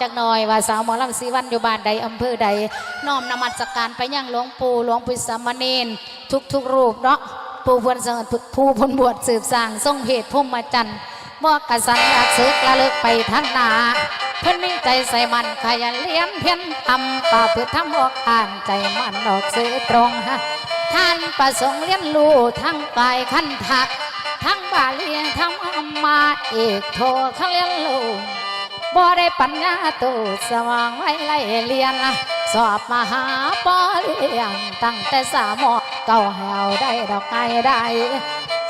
จักหน่อยว่าสาวหมอลำสีวันอยู่บ้านใดอำเภอใดน้อมนมัสการไปยังหลวงปู่หลวงปู่สามเณรทุกทุกรูปเนาะผู้พวนเสนผู้พนบวชสืบสร้างทรงเหตุพุ่มมาจันทร์บอกกษัตริย์อยากศึกละเลิกไปทางนาเพิ่นมีใจใส่มันขยันเลี้ยนเพียนทำป่าเพื่อทำออกอ่านใจมันออกซื้อตรงฮะท่านประสงค์เลี้ยนรู้ทั้งกายขันทัก ทั้งบาลีทั้งอมมาเอกโทเขาเลี้ยนรู้ บ่ได้ปัญญาตูสว่างไว้ไล่เรียนละสอบมหาปริญญาตั้งแต่สามหมอเก่าแหวได้ดอกไงได้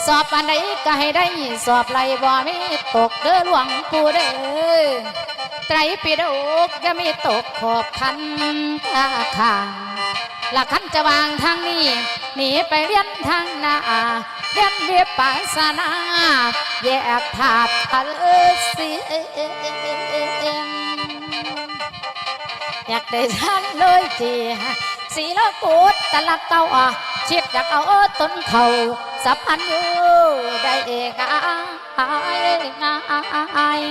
สอบอันใดก็ให้ได้ สอบไรบ่มีตกเด้อหลวงปู่เด้อไตรปิฎกก็มีตกขอบคันกาขางหลักขันจะวางทางนี้หนีไปเรียนทางหน้า เรียนวียปัสนา แยกถาดทะเลสียงอยากได้ฉันเลยจีสีละกูดตะลักเก้าอะชิดอยากเอาต้นเขาสับพันอยู่ได้เอกายงาย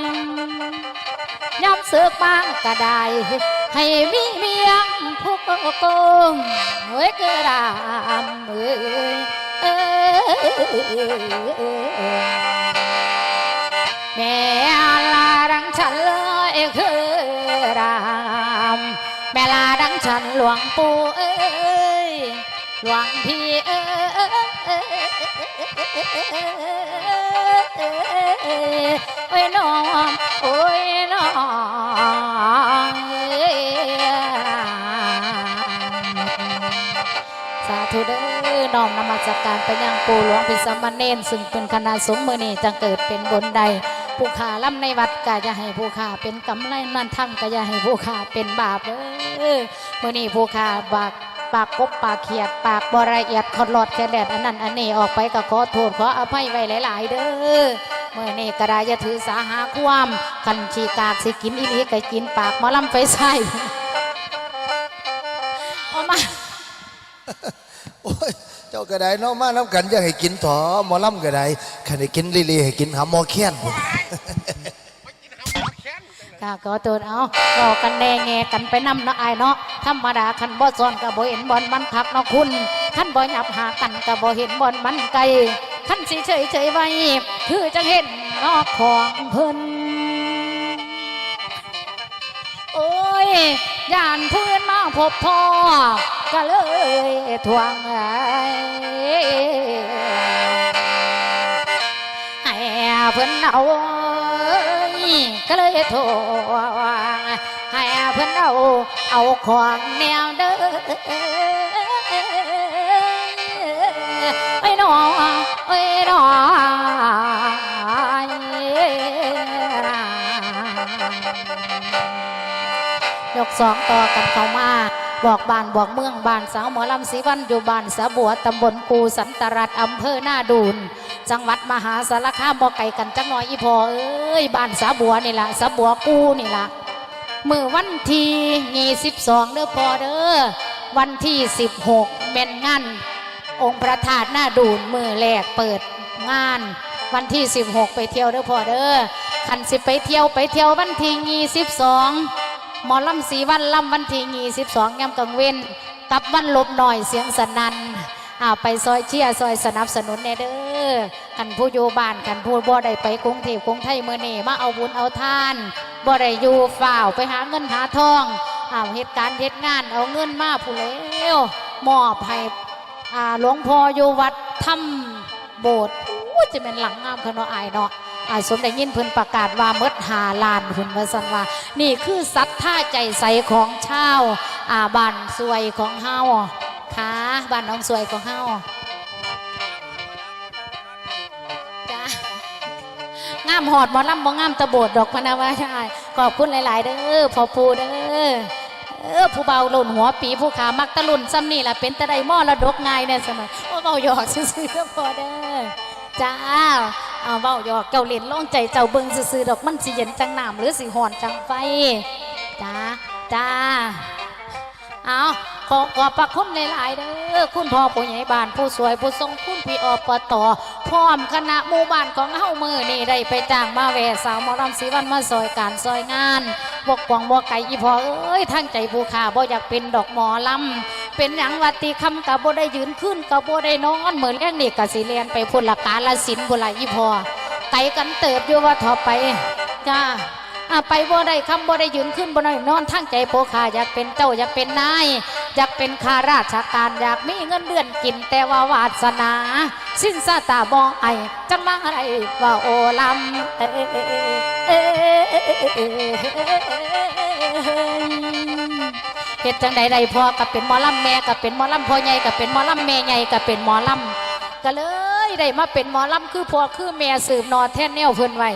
ย้ำเสือกบ้างก็ได้ให้มีเมียงผู้โกงเฮ้ย ฉันเลยคือรามแม่ลาดังฉันหลวงปู่เอ้ยหลวงพี่เอ้ยโอ้ยน้องโอ้ยน้องสาธุเด้อ น้อมนมัสการไปยังปู่หลวงพิสามเณรซึ่งเป็นคณะสงฆ์มือนี้จะเกิดเป็นบนใดผู้ขาล่ำในวัดก็จะให้ผู้ขาเป็นกำไรมันทำก็จะให้ผู้ขาเป็นบาปเด้อมื่อนี้ผู้ขาบากปากกบปากเขียดปากบละเอียดขอดหลอดแค่แดดอันนั้นอันนี้ออกไปก็ขอโทษขออภัยไว้หลาย ๆ เด้อเมื่อนี้กระไดจะถือสาหาความคันชีกากสิกินอีนี้ก็กินปากมอลำไปใส่เอามาโอ้ย จ้าก็ได้เนาะมาน้ำกันอยากให้กินถอหมอลำก็ได้ขันให้กินลีลีให้กินหาหมอแค้นพุ่นกาก็ตัวเอาบอกกันแน่แงกันไปนำเนาะไอเนาะธรรมดาคันบ่ซ้อนก็บ่เห็นบอลมันคักเนาะคุณคันบ่หยับหากันก็บ่เห็นบอลมันไกลคันสิเฉยเฉยๆไว้คือจะเห็นเนอกของเพิ่นโอ้ยย่านเพื่อนมาพบพ่อ ก็เลยทวงไอ้เพิ่นเอาก็เลยโทรให้เพื่อนเอาเอาของแนวเด้อไอ้น้องไอ้น้องยกสองต่อกันเข้ามา บอกบ้านบอกเมืองบ้านสาวหมอลำสีวันอยู่บ้านสะบัวตำบลกูสันตรัดอำเภอหน้าดูนจังหวัดมหาสารคามบ่ไก่กันจังหน้อยอีพอเอ้ยบ้านสาบัวนี่ละสาบัวกูนี่ล่ะมือวันที่ยี่สิบสองเด้อพอเด้อวันที่สิบหกเมนงานองค์พระธาตุหน้าดูนมือแรกเปิดงานวันที่สิบหกไปเที่ยวเด้อพอเด้อคันสิไปเที่ยวไปเที่ยววันที่ยี่สิบสอง หมอลำสีวันลำวันที่ยี่สิบสองยำกังเว้นกับวันลบหน่อยเสียงสนันอ่าไปซอยเชียร์ซอยสนับสนุนแน่เด้อกันผู้อยู่บ้านกันผู้บ่ได้ไปกรุงเทพกรุงไทยเมื่อนี่มาเอาบุญเอาทานบ่ได้อยู่ฝ่าวไปหาเงินหาทองอ้าเหตุการณ์เหตุงานเอาเงินมาผู้เลวมอบให้อ่าหลวงพ่ออยู่วัดถ้ำโบสถ์อู้จะเป็นหลังงามขนาดอายเนาะ อาสมได้ยินเพิ่นประกาศว่าเมดหาลานเพิ่นว่าซั่นว่า นี่คือศรัทธาใจใสของชาวอาบ้านสวยของเฮาค่ะบ้านน้องสวยของเฮาจ้างามหอดมอลำบ่งามตะโบดดอกพนาวาใช่ขอบคุณหลาย ๆ เด้อพ่อปูเด้อเออผู้เบาหล่นหัวปีผู้ขามักตะลุนซ้ำนี่แหละเป็นตะไดหม้อระดกง่ายเนี่ยสมัยโอ้เบาหยอกซื่อๆเด้อพอเด้อจ้า เอาเบาหยอกเจ้าเล่นล่องใจเจ้าเบิ่งซื่อๆดอกมันสิเย็นจังน้ำหรือสิหอนจังไฟจ้าจ้าเอาขอขอบพระคุณหลายๆเด้อคุณพ่อผู้ใหญ่บ้านผู้สวยผู้ทรงคุณพี่อปตพร้อมคณะหมู่บ้านของเฮามือนี่ได้ไปจ้างมาแวสาวหมอลำศรีวันมาซอยการซอยงานบกกวางบ่ไก่อีพอเอ้ยทั้งใจผู้ขาบ่อยากเป็นดอกหมอลำ เป็นหยังวัติคำกับบ่ได้ยืนขึ้นกับบ่ได้นอนเหมือนแรกนี่กสิเรียนไปพุ่นละกาลสินพุ่นละอีพอไก่กันเติบอยู่ว่าทอไปจ้าไปบ่ได้คำบ่ได้ยืนขึ้นบ่ได้นอนทั้งใจผู้ขาอยากเป็นเจ้าอยากเป็นนายอยากเป็นข้าราชการอยากมีเงินเดือนกินแต่ว่าวาสนา สิ้นสาตาบอไอจังมาอะไรว่าโอลำเอ เอ้ยเอ้ยเอ้ยเฮ็ดจังใดใดพอกับเป็นหมอลำแม่กับเป็นหมอลำพ่อใหญ่กับเป็นหมอลำแม่ใหญ่กับเป็นหมอลำก็เลยได้มาเป็นหมอลำคือพ่อคือแม่สืบนอแท่นแนวเพิ่นไว้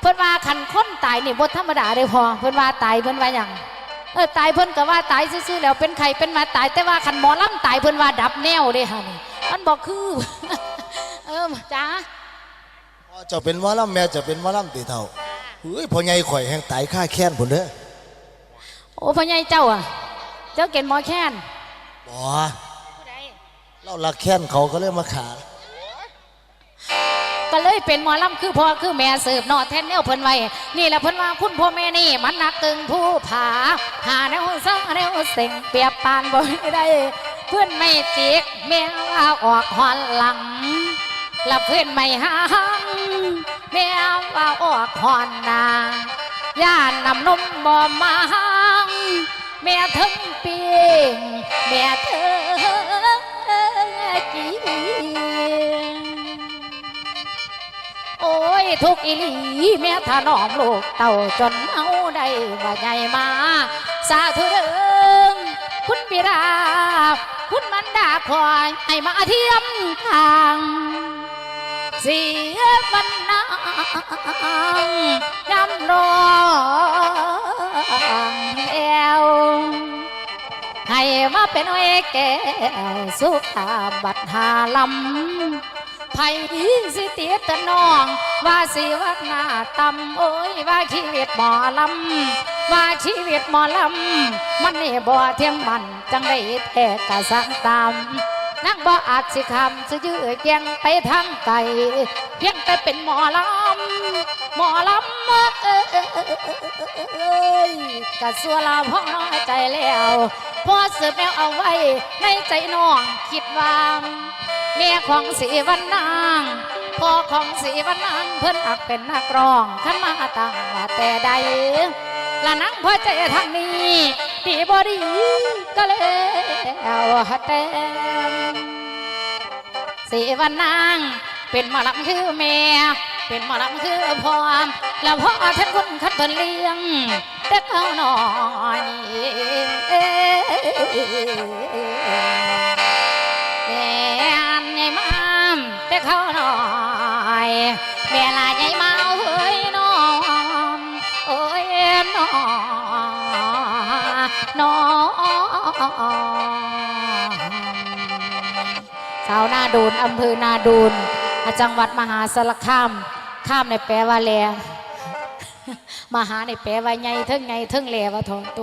เพิ่นว่าคันคนตายนี่บ่ธรรมดาเด้อพอเพิ่นว่าตายเพิ่นว่าหยังเออตายเพิ่นก็ว่าตายซื่อๆแล้วเป็นใครเป็นมาตายแต่ว่าคันหมอลำตายเพิ่นว่าดับแนวเด้ฮะนี่มันบอกคือเออจ้าพ่อเจ้าเป็นหมอลำแม่เจะเป็นหมอลำตีเท่าเฮ้ยพ่อใหญ่ข่อยแห่งตายค่าแค้นผุนเด้อโอ้พ่อใหญ่เจ้าอะ เจ้าเก่นหมอแค้นบ่เราลักแค้นเขาก็เลยมาขาก็เลยเป็นหมอลำคือพ่อคือแม่สืบนอแทนแนวเพิ่นไว้ นี่แหละเพิ่นว่าคุณพ่อแม่นี่ มันหนักตึงผู้ผา หาแนวซ่าแนวเส็งเปรียบปานบ่ได้ เพื่อนไม่จิกแม่ว่าออกหอนหลังและเพื่อนไม่ห้างแม่ว่าออกหอนนาย่านนำนมบ่มาห้าง แม่ถึงปีงแม่เธอจีโอ้ยทุกอีหลีแม่ถนอมลูกเต่าจนเอาได้ว่าใหญ่มา สาธุเดิงคุณบิดาคุณมันดาคอยให้มาเทียมทาง เสียวัน เป็นไอ้แก้วสุขาบัดหาลำไผสิเตียตะนอง ว่าสิวัดหน้าตำโอ้ยว่าชีวิตหมอลำว่าชีวิตหมอลำมันนี่บ่เที่ยมมันจังได้แท้กะสังตามนั่งบ่อาจสิคำสิยื้อเกียงไปทางไกลเพียงแต่เป็นหมอลำหมอลำ ยกะสัวลาพ่อน้อยใจแล้วพ่อสืบแนวเอาไว้ในใจน้องคิดวางเมียของสีวันนางพ่อของสีวันนางเพิ่นอักเป็นนักร้องขันมาตั้งว่าแต่ใดละนังพ่อใจทางนี้ดีบอดีก็แล้วแต่สีวันนางเป็นมอลำคือแม่เป็นมอลำคือพ่อ แล้วพ่อท่านคนคัดเพิ่นเลี้ยงแต่เขาหน่อยแม่ใหญ่มามแต่เขาหน่อยแม่ลาใหญ่มาเฮ้ยน้องโอ้ยน้องน้องชาวนาดูนอำเภอนาดูนจังหวัดมหาสารคามข้ามในแปลว่าแล มาหาในแปลว่าใหญ่เทิงใหญ่เทิงแหล่ว่าทองตุก